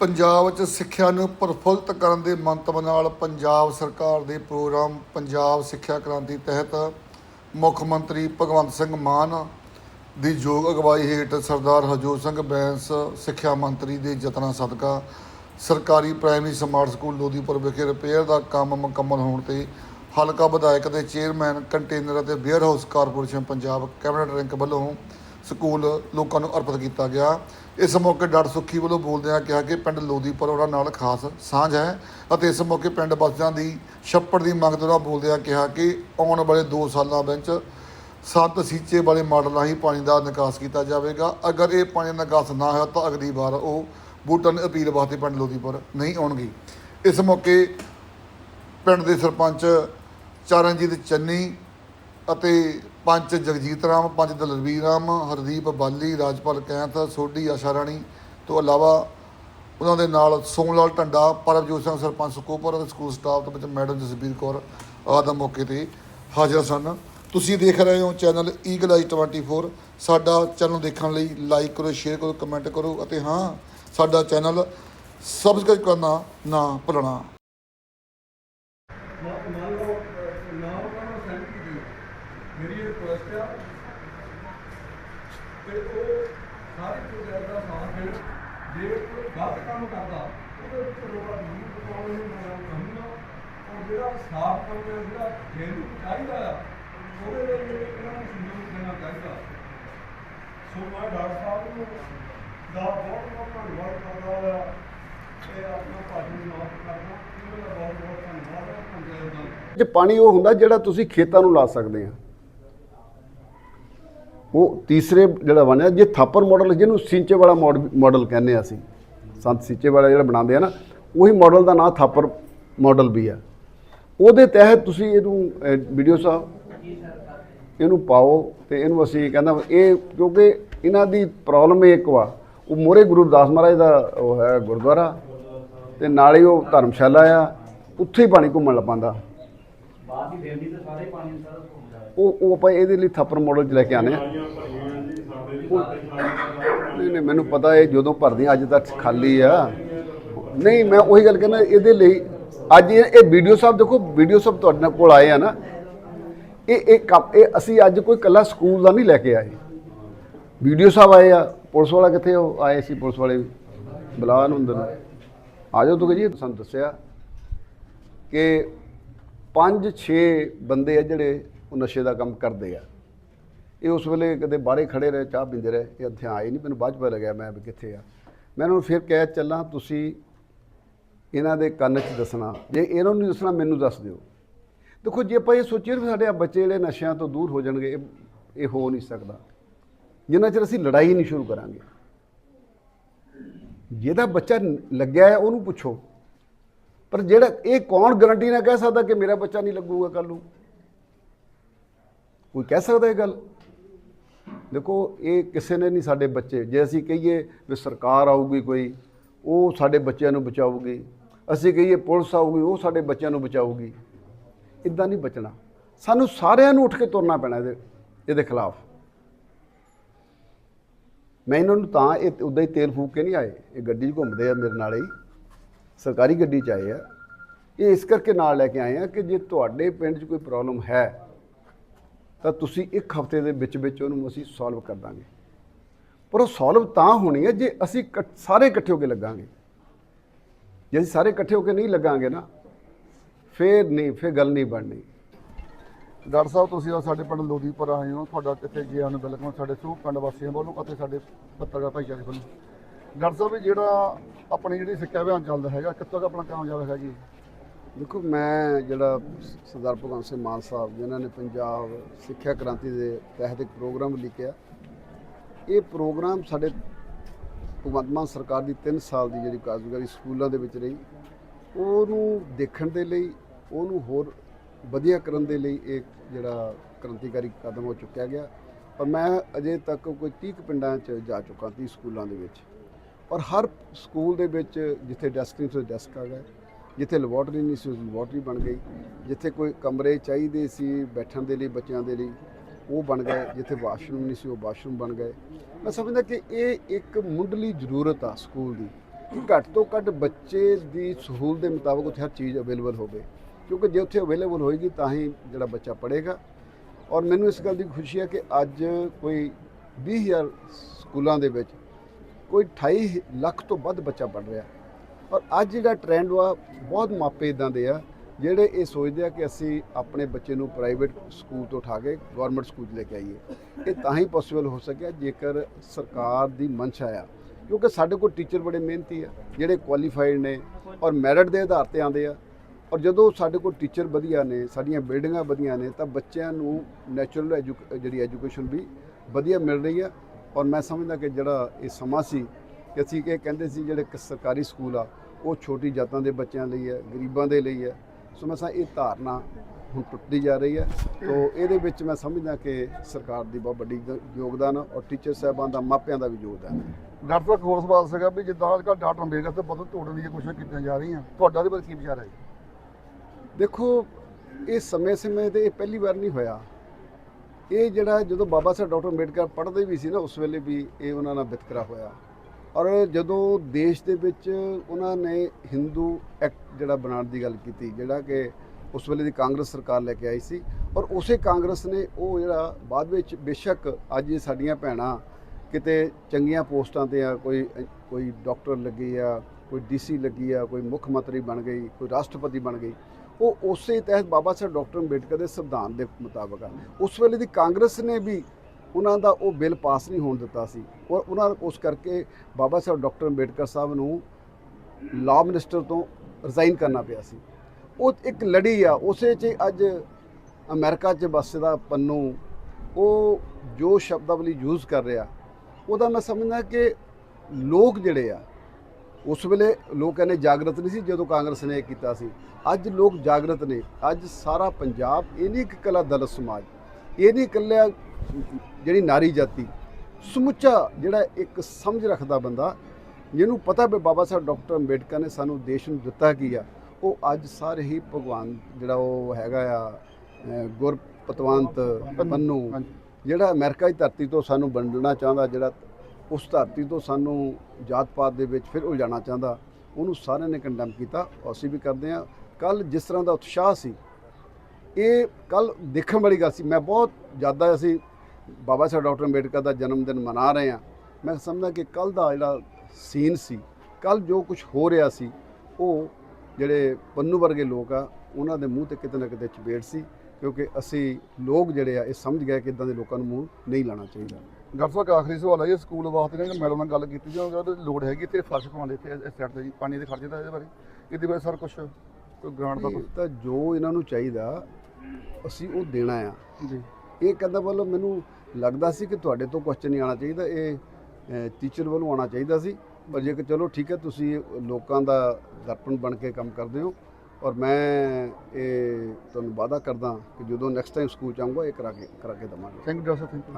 ਪੰਜਾਬ ਵਿੱਚ ਸਿੱਖਿਆ ਨੂੰ ਪ੍ਰਫੁੱਲਤ ਕਰਨ ਦੇ ਮੰਤਵ ਨਾਲ ਪੰਜਾਬ ਸਰਕਾਰ ਦੇ ਪ੍ਰੋਗਰਾਮ ਪੰਜਾਬ ਸਿੱਖਿਆ ਕ੍ਰਾਂਤੀ ਤਹਿਤ ਮੁੱਖ ਮੰਤਰੀ ਭਗਵੰਤ ਸਿੰਘ ਮਾਨ ਦੀ ਯੋਗ ਅਗਵਾਈ ਹੇਠ ਸਰਦਾਰ ਹਰਜੋਤ ਸਿੰਘ ਬੈਂਸ, ਸਿੱਖਿਆ ਮੰਤਰੀ ਦੇ ਯਤਨਾਂ ਸਦਕਾ ਸਰਕਾਰੀ ਪ੍ਰਾਇਮਰੀ ਸਮਾਰਟ ਸਕੂਲ ਲੋਧੀਪੁਰ ਵਿਖੇ ਰਿਪੇਅਰ ਦਾ ਕੰਮ ਮੁਕੰਮਲ ਹੋਣ ਤੇ ਹਲਕਾ ਵਿਧਾਇਕ ਦੇ ਚੇਅਰਮੈਨ, ਕੰਟੇਨਰ ਅਤੇ warehouse corporation, Punjab cabinet rank ਵੱਲੋਂ ਸਕੂਲ ਲੋਕਾਂ ਨੂੰ ਅਰਪਿਤ ਕੀਤਾ ਗਿਆ। ਇਸ ਮੌਕੇ ਡਾਕਟਰ ਸੁੱਖੀ ਵੱਲੋਂ ਬੋਲਦਿਆਂ ਕਿਹਾ ਕਿ ਪਿੰਡ ਲੋਧੀਪੁਰ ਉਹਨਾਂ ਨਾਲ ਖਾਸ ਸਾਂਝ ਹੈ ਅਤੇ ਇਸ ਮੌਕੇ ਪਿੰਡ ਵਾਸੀਆਂ ਦੀ ਛੱਪੜ ਦੀ ਮੰਗ ਦੌਰਾਨ ਬੋਲਦਿਆਂ ਕਿਹਾ ਕਿ ਆਉਣ ਵਾਲੇ 2 ਸਾਲਾਂ ਵਿੱਚ ਸੱਤ ਸੀਚੇ ਵਾਲੇ ਮਾਡਲ ਰਾਹੀਂ ਪਾਣੀ ਦਾ ਨਿਕਾਸ ਕੀਤਾ ਜਾਵੇਗਾ। ਅਗਰ ਇਹ ਪਾਣੀ ਦਾ ਨਿਕਾਸ ਨਾ ਹੋਇਆ ਤਾਂ ਅਗਲੀ ਵਾਰ ਉਹ ਬੂਟਨ ਅਪੀਲ ਵਾਸਤੇ ਪਿੰਡ ਲੋਧੀਪੁਰ ਨਹੀਂ ਆਉਣਗੇ। ਇਸ ਮੌਕੇ ਪਿੰਡ ਦੇ ਸਰਪੰਚ ਚਰਨਜੀਤ ਚੰਨੀ ਅਤੇ ਪੰਜ ਜਗਜੀਤ ਰਾਮ ਪੰਜ ਦਲਵੀਰ ਰਾਮ, ਹਰਦੀਪ ਬਾਲੀ, ਰਾਜਪਾਲ ਕੈਂਥ, ਸੋਢੀ ਆਸ਼ਾ ਰਾਣੀ, ਤੋਂ ਇਲਾਵਾ ਉਹਨਾਂ ਦੇ ਨਾਲ ਸੋਨ ਲਾਲ ਟੰਡਾ ਪਰਮਜੋਤ ਸਿੰਘ ਸਰਪੰਚ ਸਕੋਪਰ ਅਤੇ ਸਕੂਲ ਸਟਾਫ ਦੇ ਵਿੱਚ ਮੈਡਮ ਜਸਬੀਰ ਕੌਰ ਆਦਿ ਮੌਕੇ ਤੇ ਹਾਜ਼ਰ ਸਨ। ਤੁਸੀਂ ਦੇਖ ਰਹੇ ਹੋ ਚੈਨਲ ਈਗਲ ਆਈ 24 ਸਾਡਾ ਚੈਨਲ ਦੇਖਣ ਲਈ ਲਾਈਕ ਕਰੋ ਸ਼ੇਅਰ ਕਰੋ ਕਮੈਂਟ ਕਰੋ ਅਤੇ ਹਾਂ, ਸਾਡਾ ਚੈਨਲ ਸਬਸਕ੍ਰਾਈਬ ਕਰਨਾ ਨਾ ਭੁੱਲਣਾ ਮੰਨ ਮੰਨ ਲਓ ਅਹ, ਨਾ ਉਹਨਾਂ ਸੈਂਡ ਕੀਤੀ ਮੇਰੀ ਰਿਕੁਐਸਟ ਆ ਤੇ ਉਹ ਸਾਰੇ ਪ੍ਰੋਜੈਕਟ ਦਾ ਸਾਥ ਦੇਣ ਜੇ ਕੋਈ ਗਲਤ ਕੰਮ ਕਰਦਾ ਉਹਦੇ ਵਿੱਚ ਰੋੜਾ ਨਹੀਂ ਪਕਾਉਣ ਨੂੰ ਮੈਂ ਕਹੂੰਗਾ ਔਰ ਜਿਹੜਾ ਸਾਫ਼ ਕੰਮ ਜਿਹੜਾ ਜਿਹਨੂੰ ਚਾਹੀਦਾ ਆ, ਉਹਦੇ ਲਈ ਇਹਨਾਂ ਨੂੰ ਸਹਿਯੋਗ ਦੇਣਾ ਚਾਹੀਦਾ। ਸੋ ਮੈਂ ਡਾਕਟਰ ਸਾਹਿਬ ਨੂੰ ਦਾ ਬਹੁਤ ਬਹੁਤ ਧੰਨਵਾਦ ਕਰਦਾ ਹਾਂ ਤੇ ਆਪਣਾ ਭਾਜੀ ਨੂੰ ਕਰਦਾ ਇਹਨਾਂ ਦਾ ਬਹੁਤ ਬਹੁਤ ਧੰਨਵਾਦ ਹੈ ਪੰਚਾਇਤ ਦਾ। ਜੇ ਪਾਣੀ ਉਹ ਹੁੰਦਾ ਜਿਹੜਾ ਤੁਸੀਂ ਖੇਤਾਂ ਨੂੰ ਲਾ ਸਕਦੇ ਆ। ਉਹ ਤੀਸਰੇ ਜਿਹੜਾ ਬਣਿਆ, ਜੇ ਥਾਪਰ ਮਾਡਲ ਜਿਹਨੂੰ ਸਿੰਚੇ ਵਾਲਾ ਮੋਡ ਮਾਡਲ ਕਹਿੰਦੇ ਆ ਅਸੀਂ, ਸੰਤ ਸਿੰਚੇ ਵਾਲਾ ਜਿਹੜਾ ਬਣਾਉਂਦੇ ਆ ਨਾ, ਉਹੀ ਮਾਡਲ ਦਾ ਨਾਂ ਥਾਪਰ ਮਾਡਲ ਵੀ ਆ। ਉਹਦੇ ਤਹਿਤ ਤੁਸੀਂ ਇਹਨੂੰ ਵੀਡੀਓ ਸਾਹਿਬ ਇਹਨੂੰ ਪਾਓ ਤੇ ਇਹਨੂੰ ਅਸੀਂ ਕਹਿੰਦਾ ਇਹ ਕਿਉਂਕਿ ਇਹਨਾਂ ਦੀ ਪ੍ਰੋਬਲਮ ਇੱਕ ਵਾ ਉਹ ਮੋਰੇ ਗੁਰੂ ਰਵਿਦਾਸ ਮਹਾਰਾਜ ਦਾ ਉਹ ਹੈ ਗੁਰਦੁਆਰਾ ਤੇ ਨਾਲੇ ਉਹ ਧਰਮਸ਼ਾਲਾ ਆ ਉੱਥੇ ਹੀ ਪਾਣੀ ਘੁੰਮਣ ਲੱਗ ਪੈਂਦਾ ਬਾਅਦ ਦੀ ਬੇਨਤੀ ਤੇ ਸਾਰੇ ਪਾਣੀ ਨੂੰ ਸਾਰਾ ਘੁੰਮ ਜਾਏ ਉਹ ਉਹ ਆਪਾਂ ਇਹਦੇ ਲਈ ਥਾਪਰ ਮਾਡਲ ਚ ਲੈ ਕੇ ਆਨੇ ਆ ਨਹੀਂ ਨਹੀਂ ਮੈਨੂੰ ਪਤਾ ਹੈ ਜਦੋਂ ਭਰਦੇ ਅੱਜ ਤੱਕ ਖਾਲੀ ਆ। ਨਹੀਂ ਮੈਂ ਉਹੀ ਗੱਲ ਕਹਿੰਦਾ ਇਹਦੇ ਲਈ ਅੱਜ ਇਹ ਇਹ ਵੀਡੀਓ ਸਾਹਿਬ ਦੇਖੋ, ਵੀਡੀਓ ਸਾਹਿਬ ਤੁਹਾਡੇ ਨਾਲ ਕੋਲ ਆਏ ਆ ਨਾ। ਇਹ ਇਹ ਕੰਮ ਇਹ ਅਸੀਂ ਅੱਜ ਕੋਈ ਕੱਲਾ ਸਕੂਲ ਦਾ ਨਹੀਂ ਲੈ ਕੇ ਆਏ। ਵੀਡੀਓ ਸਾਹਿਬ ਆਏ ਆ, ਪੁਲਿਸ ਵਾਲਾ ਕਿੱਥੇ ਉਹ? ਆਏ ਸੀ ਪੁਲਿਸ ਵਾਲੇ ਬਲਾਨ ਹੁੰਦੇ ਨੇ। ਆ ਜਾਓ ਤੁਸੀਂ ਜੀ, ਸਾਨੂੰ ਦੱਸਿਆ ਕਿ 5-6 ਬੰਦੇ ਆ ਜਿਹੜੇ ਉਹ ਨਸ਼ੇ ਦਾ ਕੰਮ ਕਰਦੇ ਆ। ਇਹ ਉਸ ਵੇਲੇ ਕਦੇ ਬਾਹਰੇ ਖੜੇ ਰਹੇ, ਚਾਹ ਪੀਂਦੇ ਰਹੇ, ਇਹ ਇੱਥੇ ਆਏ ਨਹੀਂ, ਮੈਨੂੰ ਬਾਅਦ 'ਚ ਪਤਾ ਲੱਗਿਆ ਮੈਂ ਵੀ ਕਿੱਥੇ ਆ। ਮੈਂ ਉਹਨਾਂ ਨੂੰ ਫਿਰ ਕਹਿ ਚੱਲਾਂ, ਤੁਸੀਂ ਇਹਨਾਂ ਦੇ ਕੰਨ 'ਚ ਦੱਸਣਾ। ਜੇ ਇਹਨਾਂ ਨੂੰ ਨਹੀਂ ਦੱਸਣਾ, ਮੈਨੂੰ ਦੱਸ ਦਿਓ। ਦੇਖੋ, ਜੇ ਆਪਾਂ ਇਹ ਸੋਚੀਏ ਵੀ ਸਾਡੇ ਬੱਚੇ ਜਿਹੜੇ ਨਸ਼ਿਆਂ ਤੋਂ ਦੂਰ ਹੋ ਜਾਣਗੇ, ਇਹ ਇਹ ਹੋ ਨਹੀਂ ਸਕਦਾ। ਜਿੰਨਾ ਚਿਰ ਅਸੀਂ ਲੜਾਈ ਨਹੀਂ ਸ਼ੁਰੂ ਕਰਾਂਗੇ। ਜਿਹਦਾ ਬੱਚਾ ਲੱਗਿਆ ਹੈ, ਉਹਨੂੰ ਪੁੱਛੋ। ਪਰ ਜਿਹੜਾ, ਇਹ ਕੌਣ ਗਰੰਟੀ ਨਾਲ ਕਹਿ ਸਕਦਾ ਕਿ ਮੇਰਾ ਬੱਚਾ ਨਹੀਂ ਲੱਗੂਗਾ ਕੱਲ ਨੂੰ? ਕੋਈ ਕਹਿ ਸਕਦਾ ਇਹ ਗੱਲ? ਦੇਖੋ, ਇਹ ਕਿਸੇ ਨੇ ਨਹੀਂ ਸਾਡੇ ਬੱਚੇ। ਜੇ ਅਸੀਂ ਕਹੀਏ ਵੀ ਸਰਕਾਰ ਆਊਗੀ ਕੋਈ, ਉਹ ਸਾਡੇ ਬੱਚਿਆਂ ਨੂੰ ਬਚਾਊਗੀ। ਅਸੀਂ ਕਹੀਏ ਪੁਲਿਸ ਆਊਗੀ, ਉਹ ਸਾਡੇ ਬੱਚਿਆਂ ਨੂੰ ਬਚਾਊਗੀ। ਇਦਾਂ ਨਹੀਂ ਬਚਣਾ। ਸਾਨੂੰ ਸਾਰਿਆਂ ਨੂੰ ਉੱਠ ਕੇ ਤੁਰਨਾ ਪੈਣਾ ਇਹਦੇ ਇਹਦੇ ਖਿਲਾਫ। ਮੈਂ ਇਹਨਾਂ ਨੂੰ ਤਾਂ ਇਹ ਉਦਾਂ ਹੀ ਤੇਲ ਫੂਕ ਕੇ ਨਹੀਂ ਆਏ। ਇਹ ਗੱਡੀ 'ਚ ਘੁੰਮਦੇ ਆ ਮੇਰੇ ਨਾਲ ਹੀ। ਸਰਕਾਰੀ ਗੱਡੀ 'ਚ ਆਏ ਆ। ਇਹ ਇਸ ਕਰਕੇ ਨਾਲ ਲੈ ਕੇ ਆਏ ਆ ਕਿ ਜੇ ਤੁਹਾਡੇ ਪਿੰਡ 'ਚ ਕੋਈ ਪ੍ਰੋਬਲਮ ਹੈ, ਤਾਂ ਤੁਸੀਂ ਇੱਕ ਹਫ਼ਤੇ ਦੇ ਵਿੱਚ ਵਿੱਚ ਉਹਨੂੰ ਅਸੀਂ ਸੋਲਵ ਕਰ ਦਾਂਗੇ। ਪਰ ਉਹ ਸੋਲਵ ਤਾਂ ਹੋਣੀ ਹੈ ਜੇ ਅਸੀਂ ਇਕੱਠ- ਸਾਰੇ ਇਕੱਠੇ ਹੋ ਕੇ ਲੱਗਾਂਗੇ। ਜੇ ਅਸੀਂ ਸਾਰੇ ਇਕੱਠੇ ਹੋ ਕੇ ਨਹੀਂ ਲੱਗਾਂਗੇ ਨਾ ਫੇਰ ਨਹੀਂ ਫੇਰ ਗੱਲ ਨਹੀਂ ਬਣਨੀ। ਡਾਕਟਰ ਸਾਹਿਬ ਤੁਸੀਂ ਅੱਜ ਸਾਡੇ ਪਿੰਡ ਲੋਧੀਪੁਰ ਆਏ ਹੋ ਤੁਹਾਡਾ ਕਿੱਥੇ ਗਿਆ ਨੂੰ ਬਿਲਕੁਲ ਸਾਡੇ ਸੂ ਪਿੰਡ ਵਾਸੀਆਂ ਵੱਲੋਂ ਅਤੇ ਸਾਡੇ ਪੱਤਰਕਾਰ ਭਾਈਚਾਰੇ ਵੱਲੋਂ। ਡਾਕਟਰ ਸਾਹਿਬ ਜਿਹੜਾ ਆਪਣੀ ਜਿਹੜੀ ਸਿੱਖਿਆ ਅਭਿਆਨ ਚੱਲਦਾ ਹੈਗਾ ਕਿੱਥੋਂ ਤੱਕ ਆਪਣਾ ਕਾਮਯਾਬ ਹੈਗਾ? ਜੀ ਦੇਖੋ ਮੈਂ ਜਿਹੜਾ ਸਰਦਾਰ ਭਗਵੰਤ ਸਿੰਘ ਮਾਨ ਸਾਹਿਬ ਜਿਨ੍ਹਾਂ ਨੇ ਪੰਜਾਬ ਸਿੱਖਿਆ ਕ੍ਰਾਂਤੀ ਦੇ ਤਹਿਤ ਇੱਕ ਪ੍ਰੋਗਰਾਮ ਲਿਖਿਆ ਇਹ ਪ੍ਰੋਗਰਾਮ ਸਾਡੇ ਭਗਵੰਤ ਮਾਨ ਸਰਕਾਰ ਦੀ 3 ਸਾਲ ਦੀ ਜਿਹੜੀ ਕਾਰਜਕਾਰੀ ਸਕੂਲਾਂ ਦੇ ਵਿੱਚ ਰਹੀ, ਉਹਨੂੰ ਦੇਖਣ ਦੇ ਲਈ, ਉਹਨੂੰ ਹੋਰ ਵਧੀਆ ਕਰਨ ਦੇ ਲਈ ਇੱਕ ਜਿਹੜਾ ਕ੍ਰਾਂਤੀਕਾਰੀ ਕਦਮ ਉਹ ਚੁੱਕਿਆ ਗਿਆ। ਪਰ ਮੈਂ ਅਜੇ ਤੱਕ ਕੋਈ 30 ਕੁ ਪਿੰਡਾਂ 'ਚ ਜਾ ਚੁੱਕਾ 30 ਸਕੂਲਾਂ ਦੇ ਵਿੱਚ। ਔਰ ਹਰ ਸਕੂਲ ਦੇ ਵਿੱਚ ਜਿੱਥੇ ਡੈਸਕ ਨਹੀਂ ਸੀ ਡੈਸਕ ਆ ਗਏ ਜਿੱਥੇ ਲੈਬੋਰਟਰੀ ਨਹੀਂ ਸੀ ਲੈਬੋਰਟਰੀ ਬਣ ਗਈ। ਜਿੱਥੇ ਕੋਈ ਕਮਰੇ ਚਾਹੀਦੇ ਸੀ ਬੈਠਣ ਦੇ ਲਈ, ਬੱਚਿਆਂ ਦੇ ਲਈ ਉਹ ਬਣ ਗਏ, ਜਿੱਥੇ ਵਾਸ਼ਰੂਮ ਨਹੀਂ ਸੀ, ਉਹ ਵਾਸ਼ਰੂਮ ਬਣ ਗਏ। ਮੈਂ ਸਮਝਦਾ ਕਿ ਇਹ ਇੱਕ ਮੁੱਢਲੀ ਜ਼ਰੂਰਤ ਆ ਸਕੂਲ ਦੀ ਕਿ ਘੱਟ ਤੋਂ ਘੱਟ ਬੱਚੇ ਦੀ ਸਹੂਲਤ ਦੇ ਮੁਤਾਬਕ ਉੱਥੇ ਹਰ ਚੀਜ਼ ਅਵੇਲੇਬਲ ਹੋਵੇ। ਕਿਉਂਕਿ ਜੇ ਉੱਥੇ ਅਵੇਲੇਬਲ ਹੋਏਗੀ ਤਾਂ ਹੀ ਜਿਹੜਾ ਬੱਚਾ ਪੜ੍ਹੇਗਾ। ਔਰ ਮੈਨੂੰ ਇਸ ਗੱਲ ਦੀ ਖੁਸ਼ੀ ਹੈ ਕਿ ਅੱਜ ਕੋਈ 20000 ਸਕੂਲਾਂ ਦੇ ਵਿੱਚ ਕੋਈ 28 ਲੱਖ ਤੋਂ ਵੱਧ ਬੱਚਾ ਪੜ੍ਹ ਰਿਹਾ। ਔਰ ਅੱਜ ਜਿਹੜਾ ਟ੍ਰੈਂਡ ਵਾ, ਬਹੁਤ ਮਾਪੇ ਇਦਾਂ ਦੇ ਆ ਜਿਹੜੇ ਇਹ ਸੋਚਦੇ ਆ ਕਿ ਅਸੀਂ ਆਪਣੇ ਬੱਚੇ ਨੂੰ ਪ੍ਰਾਈਵੇਟ ਸਕੂਲ ਤੋਂ ਉਠਾ ਕੇ ਗਵਰਨਮੈਂਟ ਸਕੂਲ 'ਚ ਲੈ ਕੇ ਆਈਏ, ਇਹ ਤਾਂ ਹੀ ਪੋਸੀਬਲ ਹੋ ਸਕਿਆ ਜੇਕਰ ਸਰਕਾਰ ਦੀ ਮਨਸ਼ਾ ਆ। ਕਿਉਂਕਿ ਸਾਡੇ ਕੋਲ ਟੀਚਰ ਬੜੇ ਮਿਹਨਤੀ ਆ, ਜਿਹੜੇ ਕੁਆਲੀਫਾਈਡ ਨੇ ਔਰ ਮੈਰਿਟ ਦੇ ਆਧਾਰ ਤੇ ਆਉਂਦੇ ਆ। ਔਰ ਜਦੋਂ ਸਾਡੇ ਕੋਲ ਟੀਚਰ ਵਧੀਆ ਨੇ, ਸਾਡੀਆਂ ਬਿਲਡਿੰਗਾਂ ਵਧੀਆ ਨੇ, ਤਾਂ ਬੱਚਿਆਂ ਨੂੰ ਨੈਚੁਰਲ ਜਿਹੜੀ ਐਜੂਕੇਸ਼ਨ ਵੀ ਵਧੀਆ ਮਿਲ ਰਹੀ ਆ। ਔਰ ਮੈਂ ਸਮਝਦਾ ਕਿ ਜਿਹੜਾ ਇਹ ਸਮਾਂ ਸੀ ਕਿ ਅਸੀਂ ਇਹ ਕਹਿੰਦੇ ਸੀ ਜਿਹੜੇ ਕ- ਸਰਕਾਰੀ ਸਕੂਲ ਆ, ਉਹ ਛੋਟੀ ਜਾਤਾਂ ਦੇ ਬੱਚਿਆਂ ਲਈ ਹੈ ਗਰੀਬਾਂ ਦੇ ਲਈ ਹੈ ਸੋ ਮੈਂ ਸਾ ਇਹ ਧਾਰਨਾ ਹੁਣ ਟੁੱਟਦੀ ਜਾ ਰਹੀ ਹੈ। ਤੋ ਇਹਦੇ ਵਿੱਚ ਮੈਂ ਸਮਝਦਾ ਕਿ ਸਰਕਾਰ ਦੀ ਬਹੁਤ ਵੱਡੀ ਯੋਗਦਾਨ ਆ ਔਰ ਟੀਚਰ ਸਾਹਿਬਾਨ ਦਾ ਮਾਪਿਆਂ ਦਾ ਵੀ ਯੋਗਦਾਨ ਹੈ ਡਾਕਟਰ ਸਾਹਿਬ ਇੱਕ ਹੋਰ ਸਵਾਲ ਸੀਗਾ ਵੀ ਜਿੱਦਾਂ ਅੱਜ ਕੱਲ੍ਹ ਡਾਕਟਰ ਅੰਬੇਡਕਰ ਤੇ ਬਹੁਤ ਤੋੜਨ ਦੀਆਂ ਕੋਸ਼ਿਸ਼ਾਂ ਕੀਤੀਆਂ ਜਾ ਰਹੀਆਂ। ਤੁਹਾਡਾ ਇਹਦੇ ਬਾਰੇ ਕੀ ਵਿਚਾਰ ਹੈ ਜੀ? ਦੇਖੋ ਇਹ ਸਮੇਂ-ਸਮੇਂ ਤੇ ਇਹ ਪਹਿਲੀ ਵਾਰ ਨਹੀਂ ਹੋਇਆ। ਇਹ ਜਿਹੜਾ ਜਦੋਂ ਬਾਬਾ ਸਾਹਿਬ ਡਾਕਟਰ ਅੰਬੇਡਕਰ ਪੜ੍ਹਦੇ ਵੀ ਸੀ ਨਾ ਉਸ ਵੇਲੇ ਵੀ ਇਹ ਉਹਨਾਂ ਨਾਲ ਵਿਤਕਰਾ ਹੋਇਆ। ਔਰ ਜਦੋਂ ਦੇਸ਼ ਦੇ ਵਿੱਚ ਉਹਨਾਂ ਨੇ ਹਿੰਦੂ ਐਕਟ ਜਿਹੜਾ ਬਣਾਉਣ ਦੀ ਗੱਲ ਕੀਤੀ, ਜਿਹੜਾ ਕਿ ਉਸ ਵੇਲੇ ਦੀ ਕਾਂਗਰਸ ਸਰਕਾਰ ਲੈ ਕੇ ਆਈ ਸੀ, ਔਰ ਉਸੇ ਕਾਂਗਰਸ ਨੇ ਉਹ ਜਿਹੜਾ ਬਾਅਦ ਵਿੱਚ ਬੇਸ਼ੱਕ ਅੱਜ ਸਾਡੀਆਂ ਭੈਣਾਂ ਕਿਤੇ ਚੰਗੀਆਂ ਪੋਸਟਾਂ ਤੇ ਆ ਕੋਈ ਕੋਈ ਡਾਕਟਰ ਲੱਗੀ ਆ, ਕੋਈ ਡੀਸੀ ਲੱਗੀ ਆ, ਕੋਈ ਮੁੱਖ ਮੰਤਰੀ ਬਣ ਗਈ, ਕੋਈ ਰਾਸ਼ਟਰਪਤੀ ਬਣ ਗਈ, ਉਹ ਉਸੇ ਤਹਿਤ ਬਾਬਾ ਸਾਹਿਬ ਡਾਕਟਰ ਅੰਬੇਡਕਰ ਦੇ ਸੰਵਿਧਾਨ ਦੇ ਮੁਤਾਬਕ ਆ। ਉਸ ਵੇਲੇ ਦੀ ਕਾਂਗਰਸ ਨੇ ਵੀ ਉਹਨਾਂ ਦਾ ਉਹ ਬਿੱਲ ਪਾਸ ਨਹੀਂ ਹੋਣ ਦਿੱਤਾ ਸੀ। ਔਰ ਉਹਨਾਂ ਉਸ ਕਰਕੇ ਬਾਬਾ ਸਾਹਿਬ ਡਾਕਟਰ ਅੰਬੇਡਕਰ ਸਾਹਿਬ ਨੂੰ ਲਾਅ ਮਿਨਿਸਟਰ ਤੋਂ ਰਿਜ਼ਾਈਨ ਕਰਨਾ ਪਿਆ ਸੀ। ਉਹ ਇੱਕ ਲੜੀ ਆ, ਉਸੇ 'ਚ ਅੱਜ ਅਮਰੀਕਾ 'ਚ ਵੱਸਦਾ ਪੰਨੂ, ਉਹ ਜੋ ਸ਼ਬਦਾਵਲੀ ਯੂਜ਼ ਕਰ ਰਿਹਾ, ਉਹਦਾ ਮੈਂ ਸਮਝਦਾ ਕਿ ਲੋਕ ਜਿਹੜੇ ਆ, ਉਸ ਵੇਲੇ ਲੋਕ ਇਹਨੇ ਜਾਗਰਤ ਨਹੀਂ ਸੀ ਜਦੋਂ ਕਾਂਗਰਸ ਨੇ ਇਹ ਕੀਤਾ ਸੀ। ਅੱਜ ਲੋਕ ਜਾਗਰਤ ਨੇ, ਅੱਜ ਸਾਰਾ ਪੰਜਾਬ, ਇਹ ਨਹੀਂ ਇੱਕ ਕਲਾ ਦਲਿਤ ਸਮਾਜ, ਇਹ ਨਹੀਂ ਇਕੱਲਾ ਜਿਹੜੀ ਨਾਰੀ ਜਾਤੀ, ਸਮੁੱਚਾ ਜਿਹੜਾ ਇੱਕ ਸਮਝ ਰੱਖਦਾ ਬੰਦਾ, ਜਿਹਨੂੰ ਪਤਾ ਵੀ ਬਾਬਾ ਸਾਹਿਬ ਡਾਕਟਰ ਅੰਬੇਡਕਰ ਨੇ ਸਾਨੂੰ ਦੇਸ਼ ਨੂੰ ਦਿੱਤਾ ਕੀ ਆ, ਉਹ ਅੱਜ ਸਾਰੇ ਹੀ ਭਗਵਾਨ ਜਿਹੜਾ ਉਹ ਹੈਗਾ ਆ ਗੁਰ ਗੁਰਪਤਵੰਤ ਪੰਨੂ, ਜਿਹੜਾ ਅਮਰੀਕਾ ਦੀ ਧਰਤੀ ਤੋਂ ਸਾਨੂੰ ਵੰਡਣਾ ਚਾਹੁੰਦਾ, ਜਿਹੜਾ ਉਸ ਧਰਤੀ ਤੋਂ ਸਾਨੂੰ ਜਾਤ ਪਾਤ ਦੇ ਵਿੱਚ ਫਿਰ ਉਲਝਾਉਣਾ ਚਾਹੁੰਦਾ, ਉਹਨੂੰ ਸਾਰਿਆਂ ਨੇ ਕੰਡਮ ਕੀਤਾ, ਅਸੀਂ ਵੀ ਕਰਦੇ ਹਾਂ। ਕੱਲ ਜਿਸ ਤਰ੍ਹਾਂ ਦਾ ਉਤਸ਼ਾਹ ਸੀ, ਇਹ ਕੱਲ ਦੇਖਣ ਵਾਲੀ ਗੱਲ ਸੀ, ਮੈਂ ਬਹੁਤ ਜ਼ਿਆਦਾ ਅਸੀਂ ਬਾਬਾ ਸਾਹਿਬ ਡਾਕਟਰ ਅੰਬੇਡਕਰ ਦਾ ਜਨਮ ਦਿਨ ਮਨਾ ਰਹੇ ਹਾਂ। ਮੈਂ ਸਮਝਦਾ ਕਿ ਕੱਲ ਦਾ ਜਿਹੜਾ ਸੀਨ ਸੀ ਕੱਲ ਜੋ ਕੁਝ ਹੋ ਰਿਹਾ ਸੀ ਉਹ ਜਿਹੜੇ ਪੰਨੂ ਵਰਗੇ ਲੋਕ ਆ ਉਹਨਾਂ ਦੇ ਮੂੰਹ ਤੇ ਕਿਤੇ ਨਾ ਕਿਤੇ ਚਪੇੜ ਸੀ ਕਿਉਂਕਿ ਅਸੀਂ ਲੋਕ ਜਿਹੜੇ ਆ ਇਹ ਸਮਝ ਗਏ ਕਿ ਇਦਾਂ ਦੇ ਲੋਕਾਂ ਨੂੰ ਮੂੰਹ ਨਹੀਂ ਲਾਣਾ ਚਾਹੀਦਾ। ਡਾਕਟਰ ਸਾਹਿਬ ਆਖਰੀ ਸਵਾਲ ਹੈ ਜੀ ਸਕੂਲ ਵਾਸਤੇ ਨਾ ਮੈਡਮ ਨਾਲ ਗੱਲ ਕੀਤੀ ਜਾਊਗੀ ਉਹਦੀ ਲੋੜ ਹੈਗੀ ਤੇ ਫਰਸ਼ ਪਵਾਉਣ ਦੇ ਇੱਥੇ ਇਸ ਸਾਈਡ ਤੇ ਜੀ ਪਾਣੀ ਦੇ ਖਰਚੇ ਦਾ ਇਹਦੇ ਬਾਰੇ। ਇਹਦੇ ਬਾਰੇ ਸਰ ਕੁਝ ਕੋਈ ਗ੍ਰਾਂਟ ਦਾ ਤਾਂ ਜੋ ਇਹਨਾਂ ਨੂੰ ਚਾਹੀਦਾ ਅਸੀਂ ਉਹ ਦੇਣਾ ਆ। ਕੁਛ ਜੀ। ਇਹ ਕਹਿੰਦਾ ਵੱਲੋਂ ਮੈਨੂੰ ਲੱਗਦਾ ਸੀ ਕਿ ਤੁਹਾਡੇ ਤੋਂ ਕੁਐਸਚਨ ਨਹੀਂ ਆਉਣਾ ਚਾਹੀਦਾ, ਇਹ ਟੀਚਰ ਵੱਲੋਂ ਆਉਣਾ ਚਾਹੀਦਾ ਸੀ। ਪਰ ਜੇ ਚਲੋ ਠੀਕ ਹੈ, ਤੁਸੀਂ ਲੋਕਾਂ ਦਾ ਦਰਪਣ ਬਣ ਕੇ ਕੰਮ ਕਰਦੇ ਹੋ ਔਰ ਮੈਂ ਇਹ ਤੁਹਾਨੂੰ ਵਾਅਦਾ ਕਰਦਾ ਕਿ ਜਦੋਂ ਨੈਕਸਟ ਟਾਈਮ ਸਕੂਲ ਚ ਆਊਂਗਾ, ਇਹ ਕਰਾ ਕੇ ਕਰਾ ਕੇ ਦਵਾਂਗਾ। Thank you doctor thank you